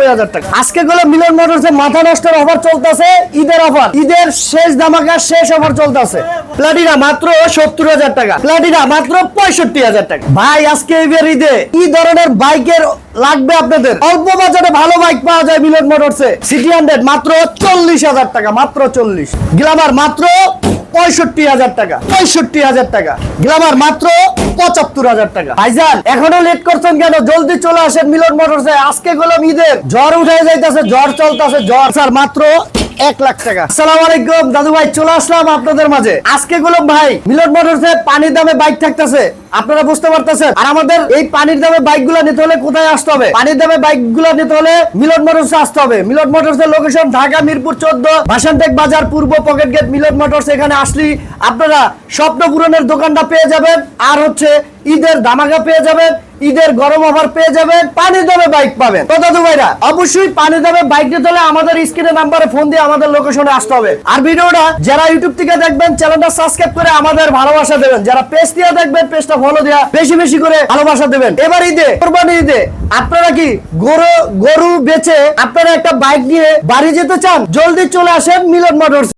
নব্বই হাজার টাকা। আজকে গুলো মিলন মোটরস মাথা নষ্টের অফার চলতেছে, ঈদের অফার। ঈদের শেষ ধামাকা, শেষ অফার চলতেছে। প্লাটিনা মাত্র সত্তর হাজার টাকা। প্লাটিনা মাত্র পঁয়ষট্টি হাজার টাকা। ভাই, আজকে এবার ঈদে কি ধরনের বাইকের লাগবে আপনাদের। অল্প বাজারে ভালো বাইক পাওয়া যায় মিলন মোটরসে। সিটি হান্ড্রেড মাত্র চল্লিশ হাজার টাকা, মাত্র চল্লিশ। গ্লামার মাত্র পঁয়ষট্টি হাজার টাকা। পঁয়ষট্টি হাজার টাকা। গ্লামার মাত্র পঁচাত্তর হাজার টাকা। ভাইজান, এখনও লেট করছেন কেন? জলদি চলে আসেন মিলন মোটর আজকে গেলাম ঈদের। জ্বর উঠে যাইতেছে, জ্বর চলতেছে, জ্বর। স্যার, মাত্র এক লাখ টাকা। সালাম আলাইকুম, দাদু ভাই, চলে আসলাম আপনাদের মাঝে। আজকে গোলাম ভাই, মিলন মোটরসে পানির দামে বাইক থাকতেছে আপনারা বুঝতে পারতেছেন? আর আমাদের এই পানির দামে বাইকগুলো নিতে হলে কোথায় আসতে হবে? পানির দামে বাইকগুলো নিতে হলে মিলন মোটরসে আসতে হবে। মিলন মোটরসের লোকেশন ঢাকা, মিরপুর চোদ্দ ভাসানটেক বাজার, পূর্ব পকেট গেট, মিলন মোটরস এখানে আসলি আপনারা স্বপ্ন পূরণের দোকানটা পেয়ে যাবেন। আর হচ্ছে ঈদের ধামাকা পেয়ে যাবেন। ঈদের গরম অফার পেয়ে যাবেন পানির দামে বাইক পাবেন। তো দাদু ভাইরা, অবশ্যই পানির দামে বাইক নিতে হলে আমাদের স্ক্রিনে নাম্বারে ফোন দিয়ে আমাদের লোকেশনে আসতে হবে। আর ভিডিওটা যারা ইউটিউব থেকে দেখবেন চ্যানেলটা সাবস্ক্রাইব করে আমাদের ভালোবাসা দেবেন। যারা পেজ দিয়ে দেখবেন পেজটা ফলো দেওয়া বেশি বেশি করে ভালোবাসা দেবেন। এবার ঈদে, কোরবানি ঈদে, আপনারা কি গরু গরু বেচে আপনারা একটা বাইক নিয়ে বাড়ি যেতে চান? জলদি চলে আসেন মিলন মোটরস